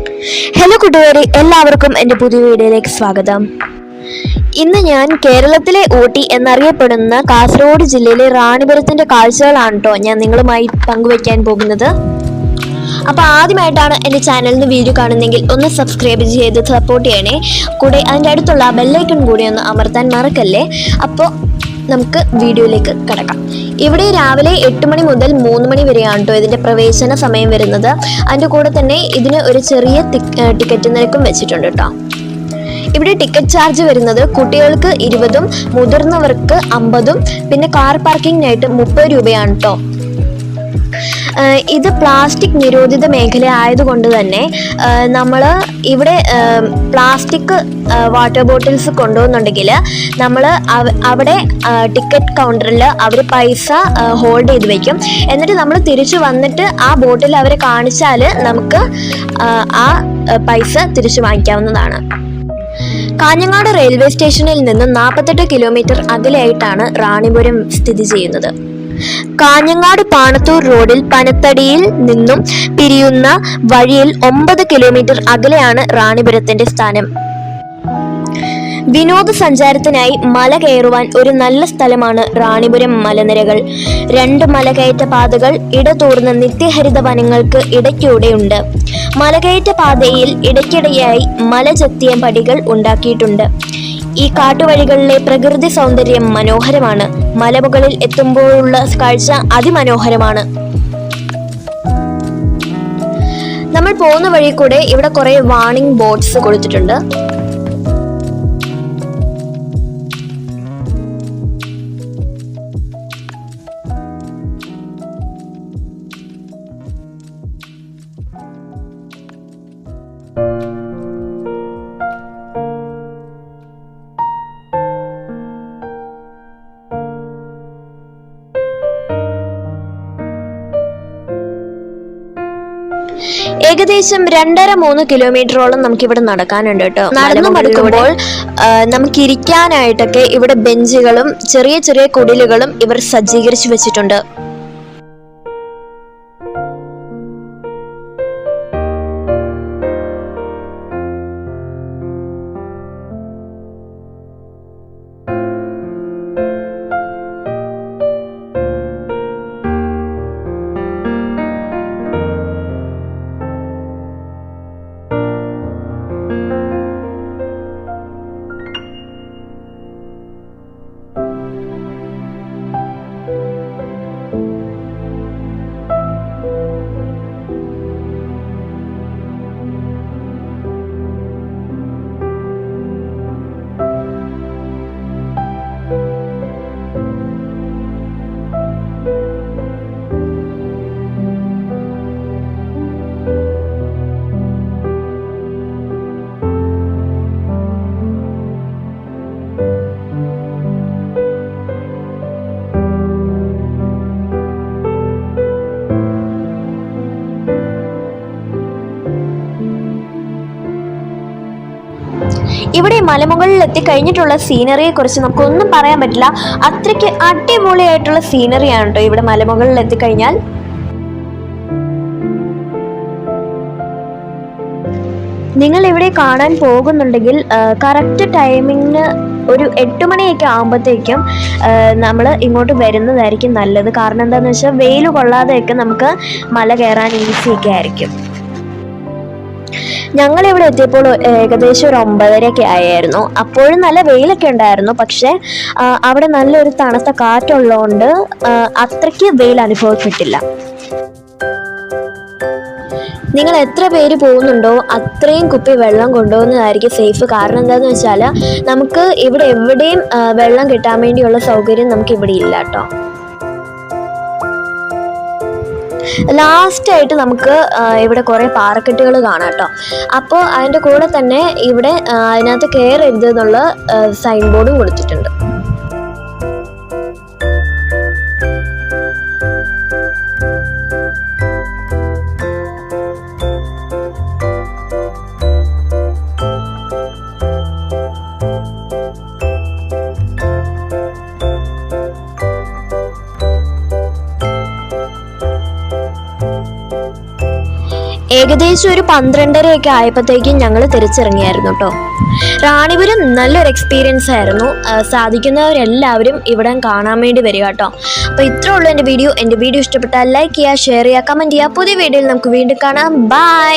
Hello കൂട്ടുകാരെ എല്ലാവർക്കും എന്റെ പുതിയ വീഡിയോയിലേക്ക് സ്വാഗതം. ഇന്ന് ഞാൻ കേരളത്തിലെ ഊട്ടി എന്നറിയപ്പെടുന്ന കാസർഗോഡ് ജില്ലയിലെ റാണിപുരത്തിന്റെ കാഴ്ചകളാണ് കേട്ടോ ഞാൻ നിങ്ങളുമായി പങ്കുവയ്ക്കാൻ പോകുന്നത്. അപ്പോൾ ആദ്യമായിട്ടാണ് എന്റെ ചാനലിന് വീഡിയോ കാണുന്നെങ്കിൽ ഒന്ന് സബ്സ്ക്രൈബ് ചെയ്ത് സപ്പോർട്ട് ചെയ്യണേ. കൂടെ അതിന്റെ അടുത്തുള്ള ബെല്ലൈക്കൺ കൂടി ഒന്ന് അമർത്താൻ മറക്കല്ലേ? അപ്പോൾ നമുക്ക് വീഡിയോയിലേക്ക് കിടക്കാം. ഇവിടെ രാവിലെ എട്ട് മണി മുതൽ മൂന്ന് മണി വരെയാണ് കേട്ടോ ഇതിന്റെ പ്രവേശന സമയം വരുന്നത്. അതിന്റെ കൂടെ തന്നെ ഇതിന് ഒരു ചെറിയ ടിക്കറ്റ് നിരക്കും വെച്ചിട്ടുണ്ട് കേട്ടോ ഇവിടെ ടിക്കറ്റ് ചാർജ് വരുന്നത് കുട്ടികൾക്ക് ഇരുപതും മുതിർന്നവർക്ക് അമ്പതും പിന്നെ കാർ പാർക്കിങ്ങിനായിട്ട് മുപ്പത് രൂപയാണ് കേട്ടോ ഇത് പ്ലാസ്റ്റിക് നിരോധിത മേഖല ആയതുകൊണ്ട് തന്നെ നമ്മൾ ഇവിടെ പ്ലാസ്റ്റിക് വാട്ടർ ബോട്ടിൽസ് കൊണ്ടുപോകുന്നുണ്ടെങ്കിൽ നമ്മൾ അവിടെ ടിക്കറ്റ് കൗണ്ടറിൽ അവർ പൈസ ഹോൾഡ് ചെയ്ത് വെക്കും. എന്നിട്ട് നമ്മൾ തിരിച്ചു വന്നിട്ട് ആ ബോട്ടിൽ അവരെ കാണിച്ചാൽ നമുക്ക് ആ, പൈസ തിരിച്ചു വാങ്ങിക്കാവുന്നതാണ്. കാഞ്ഞങ്ങാട് റെയിൽവേ സ്റ്റേഷനിൽ നിന്ന് നാൽപ്പത്തെട്ട് കിലോമീറ്റർ അകലെയായിട്ടാണ് റാണിപുരം സ്ഥിതി ചെയ്യുന്നത്. കാഞ്ഞങ്ങാട് പാണത്തൂർ റോഡിൽ പനത്തടിയിൽ നിന്നും പിരിയുന്ന വഴിയിൽ ഒമ്പത് കിലോമീറ്റർ അകലെയാണ് റാണിപുരത്തിന്റെ സ്ഥാനം. വിനോദസഞ്ചാരത്തിനായി മല കയറുവാൻ ഒരു നല്ല സ്ഥലമാണ് റാണിപുരം മലനിരകൾ. രണ്ട് മലകയറ്റ പാതകൾ ഇടതൂർന്ന നിത്യഹരിത വനങ്ങൾക്ക് ഇടയ്ക്കൂടെയുണ്ട്. മലകയറ്റ പാതയിൽ ഇടയ്ക്കിടെയായി മലചെത്തിയ പടികൾ ഉണ്ടാക്കിയിട്ടുണ്ട്. ഈ കാട്ടുവഴികളിലെ പ്രകൃതി സൗന്ദര്യം മനോഹരമാണ്. മലമുകളിൽ എത്തുമ്പോഴുള്ള കാഴ്ച അതിമനോഹരമാണ്. നമ്മൾ പോകുന്ന വഴി കൂടെ ഇവിടെ കുറെ വാണിംഗ് ബോർഡ്സ് കൊടുത്തിട്ടുണ്ട്. ഏകദേശം രണ്ടര മൂന്ന് കിലോമീറ്ററോളം നമുക്ക് ഇവിടെ നടക്കാനുണ്ട് കേട്ടോ. നടന്നു മടുക്കുമ്പോൾ നമുക്ക് ഇരിക്കാനായിട്ടൊക്കെ ഇവിടെ ബെഞ്ചുകളും ചെറിയ ചെറിയ കുടിലുകളും ഇവർ സജ്ജീകരിച്ചു വെച്ചിട്ടുണ്ട്. ഇവിടെ മലമുകളിൽ എത്തിക്കഴിഞ്ഞിട്ടുള്ള സീനറിയെ കുറിച്ച് നമുക്കൊന്നും പറയാൻ പറ്റില്ല. അത്രയ്ക്ക് അടിപൊളിയായിട്ടുള്ള സീനറിയാണ് കേട്ടോ ഇവിടെ മലമുകളിൽ എത്തിക്കഴിഞ്ഞാൽ നിങ്ങൾ ഇവിടെ കാണാൻ പോകുന്നുണ്ടെങ്കിൽ കറക്റ്റ് ടൈമിങ്ങിന് ഒരു എട്ട് മണിയൊക്കെ ആകുമ്പോഴത്തേക്കും നമ്മൾ ഇങ്ങോട്ട് വരുന്നതായിരിക്കും നല്ലത്. കാരണം എന്താണെന്ന് വെച്ചാൽ വെയിൽ കൊള്ളാതെയൊക്കെ നമുക്ക് മല കയറാൻ ഈസിയൊക്കെ ആയിരിക്കും. ഞങ്ങൾ ഇവിടെ എത്തിയപ്പോൾ ഏകദേശം ഒരു ഒമ്പതരയൊക്കെ ആയായിരുന്നു അപ്പോഴും നല്ല വെയിലൊക്കെ ഉണ്ടായിരുന്നു. പക്ഷേ അവിടെ നല്ലൊരു തണുത്ത കാറ്റുള്ളതുകൊണ്ട് അത്രയ്ക്ക് വെയിൽ അനുഭവപ്പെട്ടില്ല. നിങ്ങൾ എത്ര പേര് പോകുന്നുണ്ടോ അത്രയും കുപ്പി വെള്ളം കൊണ്ടുപോകുന്നതായിരിക്കും സേഫ്. കാരണം എന്താണെന്ന് വെച്ചാൽ നമുക്ക് ഇവിടെ എവിടെയും വെള്ളം കിട്ടാൻ വേണ്ടിയുള്ള സൗകര്യം നമുക്ക് ഇവിടെ ഇല്ല കേട്ടോ. ലാസ്റ്റ് ആയിട്ട് നമുക്ക് ഇവിടെ കുറേ പാറക്കെട്ടുകൾ കാണാം കേട്ടോ. അപ്പോൾ അതിന്റെ കൂടെ തന്നെ ഇവിടെ അതിനകത്ത് കയറരുത് എന്നുള്ള സൈൻ ബോർഡും കൊടുത്തിട്ടുണ്ട്. ഏകദേശം ഒരു പന്ത്രണ്ടരയൊക്കെ ആയപ്പോഴത്തേക്കും ഞങ്ങൾ തിരിച്ചിറങ്ങിയായിരുന്നു കേട്ടോ. റാണിപുരം നല്ലൊരു എക്സ്പീരിയൻസ് ആയിരുന്നു. സാധിക്കുന്നവരെല്ലാവരും ഇവിടെ കാണാൻ വേണ്ടി വരിക കേട്ടോ. അപ്പോൾ ഇത്രേ ഉള്ളൂ എന്റെ വീഡിയോ എന്റെ വീഡിയോ ഇഷ്ടപ്പെട്ടാൽ ലൈക്ക് ചെയ്യുക ഷെയർ ചെയ്യുക കമന്റ് ചെയ്യുക. പുതിയ വീഡിയോയിൽ നമുക്ക് വീണ്ടും കാണാം. ബൈ